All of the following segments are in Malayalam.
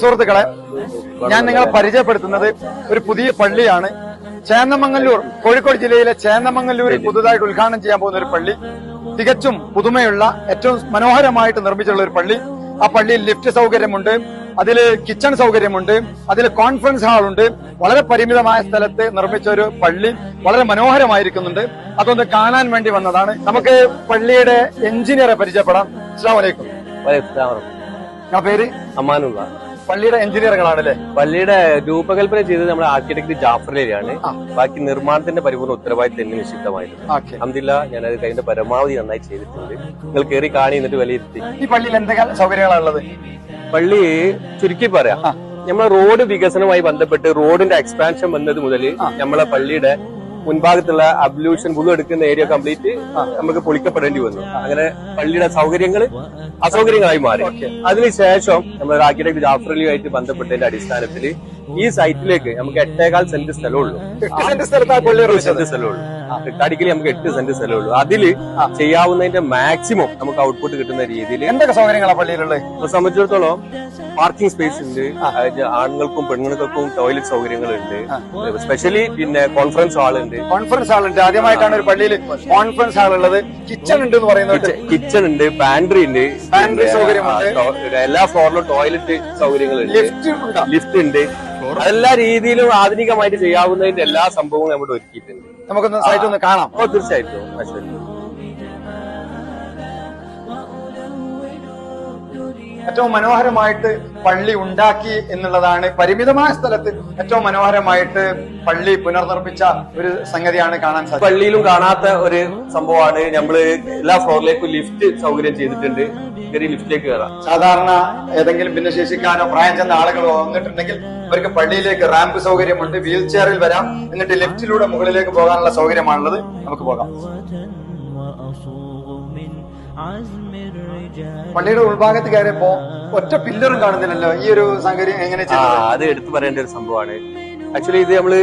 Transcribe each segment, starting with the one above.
സുഹൃത്തുക്കളെ ഞാൻ നിങ്ങളെ പരിചയപ്പെടുത്തുന്നത് ഒരു പുതിയ പള്ളിയാണ്. ചേന്നമംഗല്ലൂർ കോഴിക്കോട് ജില്ലയിലെ ചേന്നമംഗല്ലൂരിൽ പുതുതായിട്ട് ഉദ്ഘാടനം ചെയ്യാൻ പോകുന്ന ഒരു പള്ളി. തികച്ചും പുതുമയുള്ള ഏറ്റവും മനോഹരമായിട്ട് നിർമ്മിച്ചുള്ള ഒരു പള്ളി. ആ പള്ളിയിൽ ലിഫ്റ്റ് സൗകര്യമുണ്ട് അതിൽ കിച്ചൺ സൗകര്യമുണ്ട് അതിൽ കോൺഫറൻസ് ഹാളുണ്ട്. വളരെ പരിമിതമായ സ്ഥലത്ത് നിർമ്മിച്ച ഒരു പള്ളി വളരെ മനോഹരമായിരിക്കുന്നുണ്ട്. അതൊന്ന് കാണാൻ വേണ്ടി വന്നതാണ്. നമുക്ക് പള്ളിയുടെ എഞ്ചിനീയറെ പരിചയപ്പെടാം. അസ്സാം വലൈക്കും ആ പേര്? അമ്മാനുള്ള. പള്ളിയുടെ എഞ്ചിനീയറുകളാണ് അല്ലേ പള്ളിയുടെ രൂപകൽപ്പന ചെയ്തത് നമ്മുടെ ആർക്കിടെക്ട് ജാഫറിലാണ്. ബാക്കി നിർമ്മാണത്തിന്റെ പരിപൂർണ ഉത്തരവാദിത്തം എന്നെ നിശ്ചിതമായിരുന്നു ഓക്കെ. ഞാൻ ഞാനത് കഴിഞ്ഞ പരമാവധി നന്നായി ചെയ്തിട്ടുണ്ട്. നിങ്ങൾ കയറി കാണി എന്നിട്ട് വിലയിരുത്തി. ഈ പള്ളിയിൽ എന്തൊക്കെ സൗകര്യങ്ങളാണുള്ളത്? പള്ളി ചുരുക്കി പറയാം. നമ്മളെ റോഡ് വികസനവുമായി ബന്ധപ്പെട്ട് റോഡിന്റെ എക്സ്പാൻഷൻ വന്നത് മുതൽ നമ്മളെ പള്ളിയുടെ മുൻഭാഗത്തുള്ള അബ്ലൂഷൻ പുതു എടുക്കുന്ന ഏരിയ കംപ്ലീറ്റ് നമുക്ക് പൊളിക്കപ്പെടേണ്ടി വന്നു. അങ്ങനെ പള്ളിയുടെ സൗകര്യങ്ങൾ അസൗകര്യങ്ങളായി മാറി. അതിനുശേഷം നമ്മൾ ആർക്കിടെക്ട് ജാഫറിലുമായിട്ട് ബന്ധപ്പെട്ടതിന്റെ അടിസ്ഥാനത്തിൽ ഈ സൈറ്റിലേക്ക് നമുക്ക് എട്ടേകാൽ സെന്റ് സ്ഥലമുള്ളൂ. സ്ഥലത്ത് സ്ഥലത്താണ് പള്ളി സെന്റ് സ്ഥലമുള്ളൂ. തടിക്കൽ നമുക്ക് എട്ട് സെന്റ് സ്ഥലമുള്ളൂ അതിൽ ചെയ്യാവുന്നതിന്റെ മാക്സിമം നമുക്ക് ഔട്ട്പുട്ട് കിട്ടുന്ന രീതിയിൽ എന്തൊക്കെ സൗകര്യങ്ങളാണ് പള്ളിയിലുള്ളത് സംബന്ധിച്ചിടത്തോളം പാർക്കിംഗ് സ്പേസ് ഉണ്ട്. ആണുങ്ങൾക്കും പെണ്ണുങ്ങൾക്കും ടോയ്ലറ്റ് സൗകര്യങ്ങളുണ്ട്. സ്പെഷ്യലി പിന്നെ കോൺഫറൻസ് ഹാൾ ഉണ്ട്. കോൺഫറൻസ് ഹാൾ ഉണ്ട്. ആദ്യമായിട്ടാണ് ഒരു പള്ളിയിൽ കോൺഫറൻസ് ഹാൾ ഉള്ളത്. കിച്ചൺ ഉണ്ട് എന്ന് പറയുന്നത് കിച്ചൺ ഉണ്ട് പാൻട്രി ഉണ്ട്. പാൻട്രി സൗകര്യമുണ്ട്. എല്ലാ ഫ്ലോറിലും ടോയ്ലറ്റ് സൗകര്യങ്ങളുണ്ട്. ലിഫ്റ്റ് ഉണ്ട്. ലിഫ്റ്റ് ഉണ്ട്. എല്ലാ രീതിയിലും ആധുനികമായിട്ട് ചെയ്യാവുന്നതിന്റെ എല്ലാ സംഭവങ്ങളും നമ്മുടെ ഒരുക്കിയിട്ടുണ്ട്. നമുക്കൊന്ന് സൈറ്റ് ഒന്ന് കാണാം. ഓ തീർച്ചയായിട്ടും. ഏറ്റവും മനോഹരമായിട്ട് പള്ളി ഉണ്ടാക്കി എന്നുള്ളതാണ് പരിമിതമായ സ്ഥലത്ത് ഏറ്റവും മനോഹരമായിട്ട് പള്ളി പുനർനിർമ്മിച്ച ഒരു സംഗതിയാണ് കാണാൻ സാധിക്കുന്നത് പള്ളിയിലും കാണാത്ത ഒരു സംഭവമാണ് നമ്മൾ എല്ലാ ഫ്ലോറിലേക്കും ലിഫ്റ്റ് സൗകര്യം ചെയ്തിട്ടുണ്ട്. കയറി ലിഫ്റ്റിലേക്ക് കയറാം. സാധാരണ ഏതെങ്കിലും ഭിന്നശേഷിക്കാനോ പ്രായം ചെന്ന ആളുകളോ വന്നിട്ടുണ്ടെങ്കിൽ അവർക്ക് പള്ളിയിലേക്ക് റാമ്പ് സൗകര്യമുണ്ട്. വീൽ ചെയറിൽ വരാം. എന്നിട്ട് ലിഫ്റ്റിലൂടെ മുകളിലേക്ക് പോകാനുള്ള സൗകര്യമാണുള്ളത്. നമുക്ക് പോകാം. പള്ളിയുടെ ഉൾഭാഗത്ത് കയറിയപ്പോ ഒറ്റ പില്ലറും കാണുന്നില്ലല്ലോ. ഈ ഒരു സംഗതി എങ്ങനെ ആ അത് എടുത്തു പറയേണ്ട ഒരു സംഭവമാണ്. ആക്ച്വലി ഇത് നമ്മൾ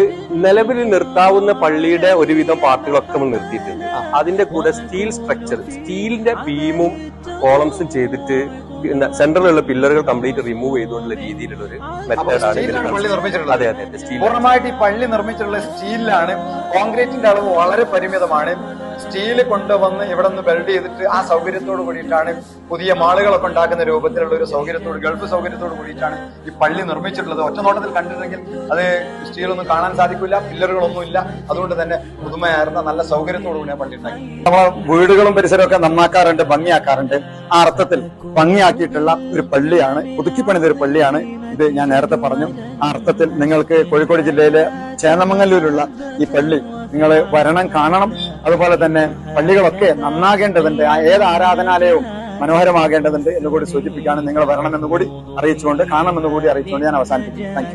നിലവിൽ നിർത്താവുന്ന പള്ളിയുടെ ഒരുവിധം പാർട്ടുകളൊക്കെ നമ്മൾ നിർത്തിയിട്ടുണ്ട്. അതിന്റെ കൂടെ സ്റ്റീൽ സ്ട്രക്ചർ സ്റ്റീലിന്റെ ബീമും കോളംസും ചെയ്തിട്ട് സെന്ററിലുള്ള പില്ലറുകൾ കംപ്ലീറ്റ് റിമൂവ് ചെയ്തുകൊണ്ടുള്ള രീതിയിലുള്ള ഒരു മെത്തേഡാണ് അതെ അതെ പൂർണമായിട്ട് ഈ പള്ളി നിർമ്മിച്ചിട്ടുള്ള സ്റ്റീലിലാണ് കോൺക്രീറ്റിന്റെ അളവ് വളരെ പരിമിതമാണ്. സ്റ്റീൽ കൊണ്ടുവന്ന് ഇവിടെ നിന്ന് വെൽഡ് ചെയ്തിട്ട് ആ സൗകര്യത്തോട് കൂടിയിട്ടാണ് പുതിയ മാളുകളൊക്കെ ഉണ്ടാക്കുന്ന രൂപത്തിലുള്ള ഒരു സൗകര്യത്തോട് ഗൾഫ് സൗകര്യത്തോട് കൂടിയിട്ടാണ് ഈ പള്ളി നിർമ്മിച്ചിട്ടുള്ളത്. ഒറ്റനോട്ടത്തിൽ കണ്ടിട്ടുണ്ടെങ്കിൽ അത് സ്റ്റീലൊന്നും കാണാൻ സാധിക്കില്ല പില്ലറുകളൊന്നും ഇല്ല. അതുകൊണ്ട് തന്നെ പുതുമയായിരുന്ന നല്ല സൗകര്യത്തോടു കൂടി പള്ളി ഉണ്ടാക്കി. നമ്മളെ വീടുകളും പരിസരമൊക്കെ നന്നാക്കാറുണ്ട് ഭംഗിയാക്കാറുണ്ട്. ആ അർത്ഥത്തിൽ ഭംഗിയാക്കിയിട്ടുള്ള ഒരു പള്ളിയാണ് പുതുക്കിപ്പണിത ഒരു പള്ളിയാണ്. ഇത് ഞാൻ നേരത്തെ പറഞ്ഞു. ആ അർത്ഥത്തിൽ നിങ്ങൾക്ക് കോഴിക്കോട് ജില്ലയിലെ ചേന്നമംഗല്ലൂരുള്ള ഈ പള്ളി നിങ്ങൾ വരണം കാണണം. അതുപോലെ തന്നെ പള്ളികളൊക്കെ നന്നാകേണ്ടതുണ്ട്. ഏത് ആരാധനാലയവും മനോഹരമാകേണ്ടതുണ്ട് എന്ന് കൂടി സൂചിപ്പിക്കാനും നിങ്ങൾ വരണമെന്ന് കൂടി അറിയിച്ചുകൊണ്ട് കാണണമെന്ന് കൂടി അറിയിച്ചുകൊണ്ട് ഞാൻ അവസാനിപ്പിക്കും താങ്ക്